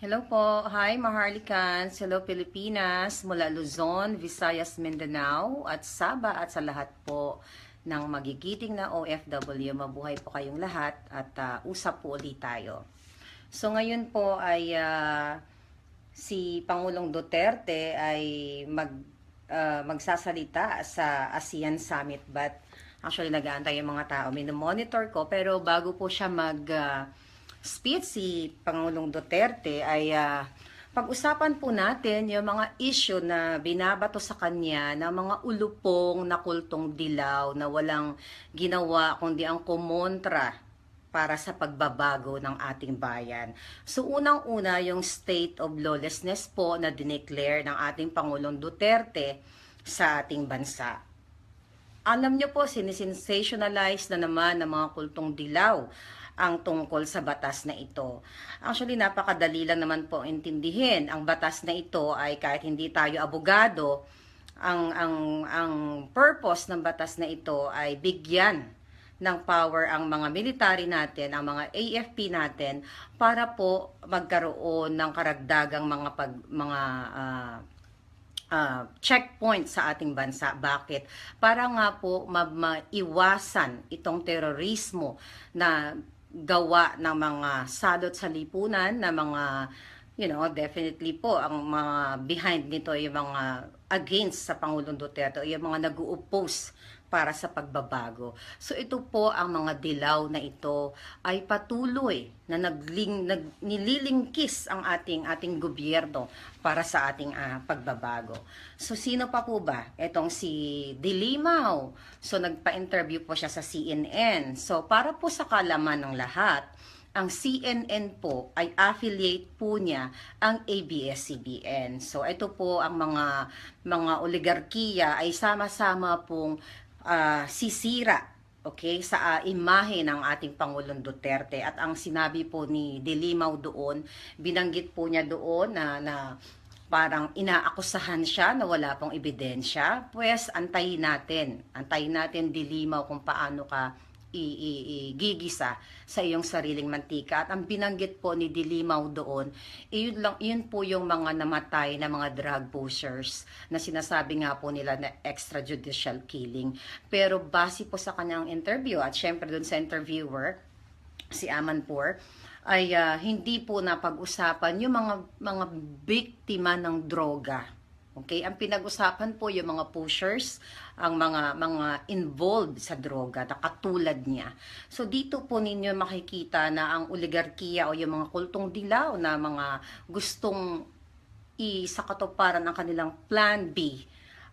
Hello po. Hi, Maharlikans. Hello, Pilipinas. Mula Luzon, Visayas, Mindanao, at Saba at sa lahat po ng magigiting na OFW. Mabuhay po kayong lahat at ah, usap po ulit tayo. So ngayon po ay ah, si Pangulong Duterte ay mag ah, magsasalita sa ASEAN Summit but actually nag-aantay yung mga tao. Minomonitor ko pero bago po siya mag ah, speech si Pangulong Duterte ay ah, pag-usapan po natin yung mga issue na binabato sa kanya ng mga ulupong na kultong dilaw na walang ginawa kundi ang kumontra para sa pagbabago ng ating bayan. So unang-una yung state of lawlessness po na dineclare ng ating Pangulong Duterte sa ating bansa. Alam niyo po, sinisensationalize na naman ng mga kultong dilaw ang tungkol sa batas na ito. Actually, napakadali lang naman po intindihin. Ang batas na ito ay kahit hindi tayo abogado, ang, ang, ang purpose ng batas na ito ay bigyan ng power ang mga military natin, ang mga AFP natin para po magkaroon ng karagdagang mga pag mga ah, uh, checkpoint sa ating bansa. Bakit? Para nga po ma- maiwasan itong terorismo na gawa ng mga salot sa lipunan, na mga, you know, definitely po, ang mga behind nito, yung mga against sa Pangulong Duterte, yung mga nag-oppose para sa pagbabago. So ito po ang mga dilaw na ito ay patuloy na nagling nag, nililingkis ang ating ating gobyerno para sa ating ah, pagbabago. So sino pa po ba? Etong si Dilimaw. So nagpa-interview po siya sa CNN. So para po sa kalaman ng lahat, ang CNN po ay affiliate po niya ang ABS-CBN. So ito po ang mga mga oligarkiya ay sama-sama pong ah, sisira okay sa ah, imahe ng ating Pangulong Duterte. At ang sinabi po ni Dilimaw doon binanggit po niya doon na na parang inaakusahan siya na wala pong ebidensya. Pues antayin natin. Antayin natin Dilimaw kung paano ka igigisa sa iyong sariling mantika. At ang binanggit po ni Dilimaw doon, iyon, lang, yun po yung mga namatay na mga drug pushers na sinasabi nga po nila na extrajudicial killing. Pero base po sa kanyang interview at syempre doon sa interviewer, si Amanpour, ay ah, hindi po napag-usapan yung mga mga biktima ng droga. Okay, ang pinag-usapan po yung mga pushers, ang mga mga involved sa droga na katulad niya. So dito po ninyo makikita na ang oligarkiya o yung mga kultong dilaw na mga gustong isakatuparan ang kanilang plan B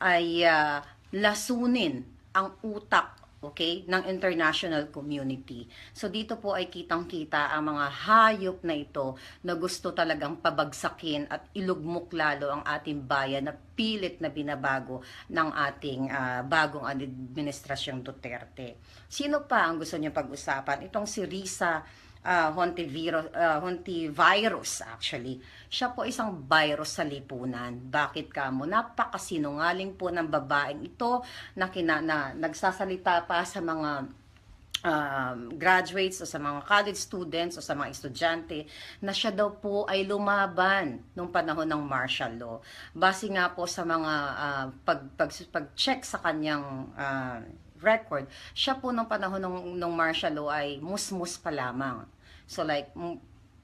ay ah, lasunin ang utak okay, ng international community. So dito po ay kitang-kita ang mga hayop na ito na gusto talagang pabagsakin at ilugmok lalo ang ating bayan na pilit na binabago ng ating ah, bagong administrasyong Duterte. Sino pa ang gusto niyo pag-usapan? Itong si Risa uh, Hontivirus, uh, Hontivirus actually. Siya po isang virus sa lipunan. Bakit ka mo? Napakasinungaling po ng babaeng ito na, kina, na nagsasalita pa sa mga um, graduates o sa mga college students o sa mga estudyante na siya daw po ay lumaban nung panahon ng martial law. Base nga po sa mga ah, pag, pag, pag-check sa kanyang ah, record, siya po nung panahon ng, ng martial law ay musmus pa lamang. So like, mm,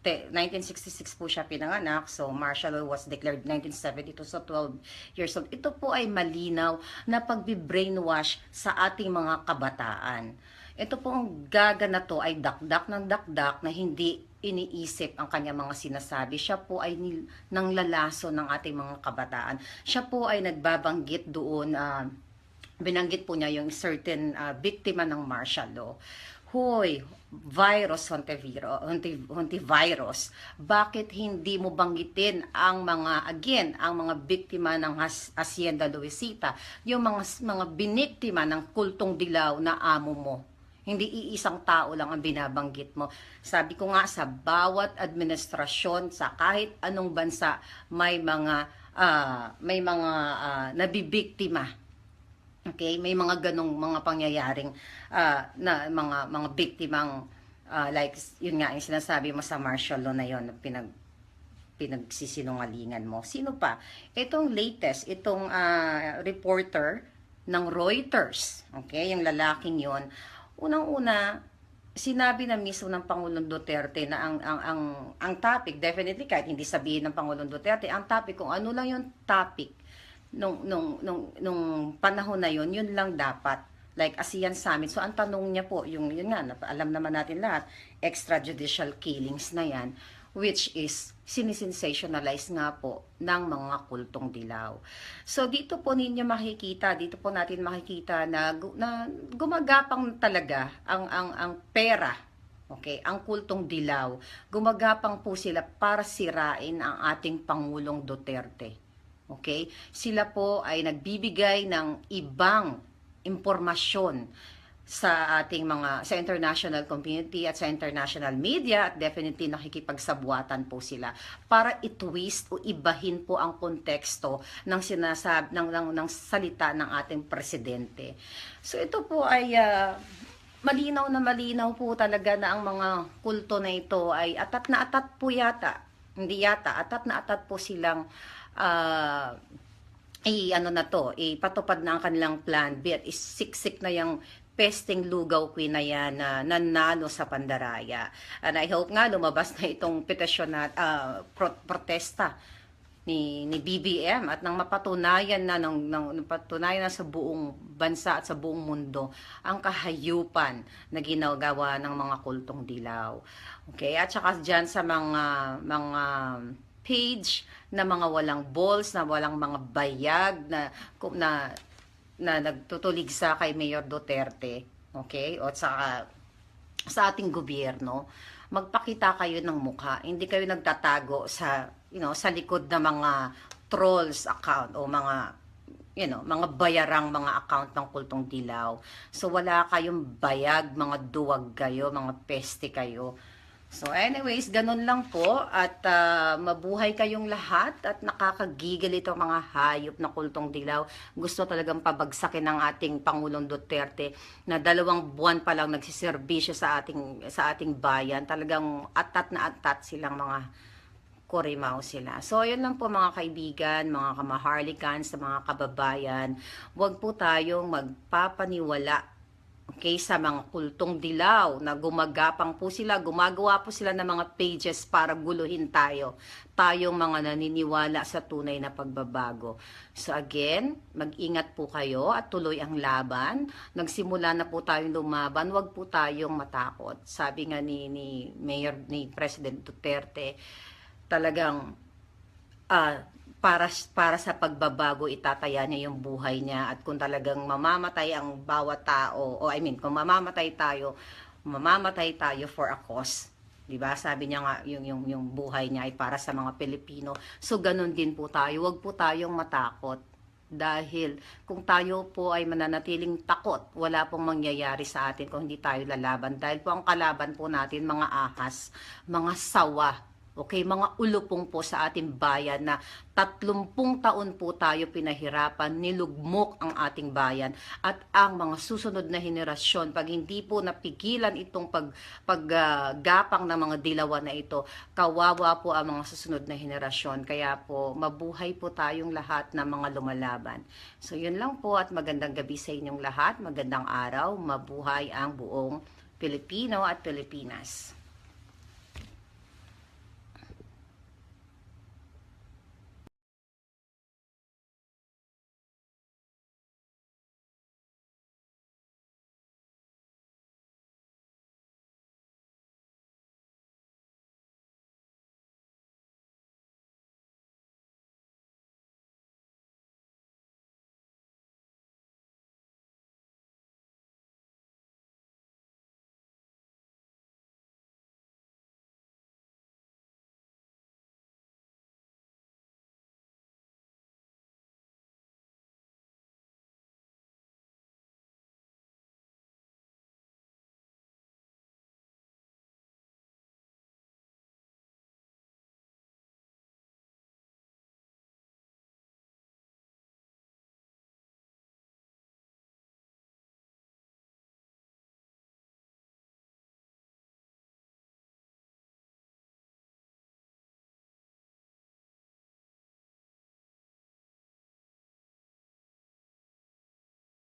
te- 1966 po siya pinanganak, so martial law was declared 1972, so 12 years old. Ito po ay malinaw na pagbi-brainwash sa ating mga kabataan. Ito po ang gaga na to ay dakdak ng dakdak na hindi iniisip ang kanya mga sinasabi. Siya po ay nil, nang lalaso ng ating mga kabataan. Siya po ay nagbabanggit doon, ah, binanggit po niya yung certain ah, biktima ng martial law. Hoy, virus Honteviro, Honti, Hontivirus, bakit hindi mo banggitin ang mga, again, ang mga biktima ng Hacienda Luisita, yung mga, mga biniktima ng kultong dilaw na amo mo? Hindi iisang tao lang ang binabanggit mo. Sabi ko nga, sa bawat administrasyon, sa kahit anong bansa, may mga, ah, may mga ah, nabibiktima Okay, may mga ganong mga pangyayaring ah, na mga mga biktimang ah, like yun nga yung sinasabi mo sa martial law na yon na pinag pinagsisinungalingan mo. Sino pa? Itong latest, itong ah, reporter ng Reuters, okay, yung lalaking yon unang-una, sinabi na mismo ng Pangulong Duterte na ang ang ang ang topic definitely kahit hindi sabihin ng Pangulong Duterte ang topic kung ano lang yung topic nung nung nung nung panahon na yun yun lang dapat like ASEAN Summit so ang tanong niya po yung yun nga alam naman natin lahat extrajudicial killings na yan which is sinisensationalize nga po ng mga kultong dilaw. So dito po ninyo makikita, dito po natin makikita na, na gumagapang talaga ang ang ang pera Okay, ang kultong dilaw, gumagapang po sila para sirain ang ating Pangulong Duterte. Okay? Sila po ay nagbibigay ng ibang impormasyon sa ating mga sa international community at sa international media at definitely nakikipagsabuatan po sila para i-twist o ibahin po ang konteksto ng sinasab ng, ng, ng salita ng ating presidente. So ito po ay ah, malinaw na malinaw po talaga na ang mga kulto na ito ay atat na atat po yata. Hindi yata, atat na atat po silang ah, i ano na to, ipatupad na ang kanilang plan B at isiksik na yung pesting lugaw queen na yan na nanalo sa Pandaraya. And I hope nga lumabas na itong petisyon na ah, pro- protesta ni ni BBM at nang mapatunayan na ng, ng mapatunayan na sa buong bansa at sa buong mundo ang kahayupan na ginagawa ng mga kultong dilaw. Okay, at saka diyan sa mga mga page na mga walang balls, na walang mga bayag na na na nagtutulig sa kay Mayor Duterte, okay? O sa sa ating gobyerno, magpakita kayo ng mukha. Hindi kayo nagtatago sa, you know, sa likod ng mga trolls account o mga you know, mga bayarang mga account ng kultong dilaw. So wala kayong bayag, mga duwag kayo, mga peste kayo. So anyways, ganun lang po at ah, mabuhay kayong lahat at nakakagigil itong mga hayop na kultong dilaw. Gusto talagang pabagsakin ng ating Pangulong Duterte na dalawang buwan pa lang nagsiservisyo sa ating sa ating bayan. Talagang atat na atat silang mga Corimao sila. So, yun lang po mga kaibigan, mga kamaharlikans, mga kababayan. Huwag po tayong magpapaniwala okay, sa mga kultong dilaw na gumagapang po sila, gumagawa po sila ng mga pages para guluhin tayo. Tayong mga naniniwala sa tunay na pagbabago. So again, mag-ingat po kayo at tuloy ang laban. Nagsimula na po tayong lumaban, huwag po tayong matakot. Sabi nga ni, ni Mayor, ni President Duterte, talagang ah, para para sa pagbabago itataya niya yung buhay niya. At kung talagang mamamatay ang bawat tao o I mean kung mamamatay tayo mamamatay tayo for a cause. 'di ba? Sabi niya nga yung yung yung buhay niya ay para sa mga Pilipino. So ganun din po tayo. Wag po tayong matakot. Dahil kung tayo po ay mananatiling takot, wala pong mangyayari sa atin kung hindi tayo lalaban. Dahil po ang kalaban po natin, mga ahas, mga sawa, Okay, mga ulupong po sa ating bayan na tatlumpung taon po tayo pinahirapan, nilugmok ang ating bayan at ang mga susunod na henerasyon, pag hindi po napigilan itong pag, paggapang ng mga dilawan na ito, kawawa po ang mga susunod na henerasyon. Kaya po, mabuhay po tayong lahat na mga lumalaban. So, yun lang po at magandang gabi sa inyong lahat, magandang araw, mabuhay ang buong Pilipino at Pilipinas.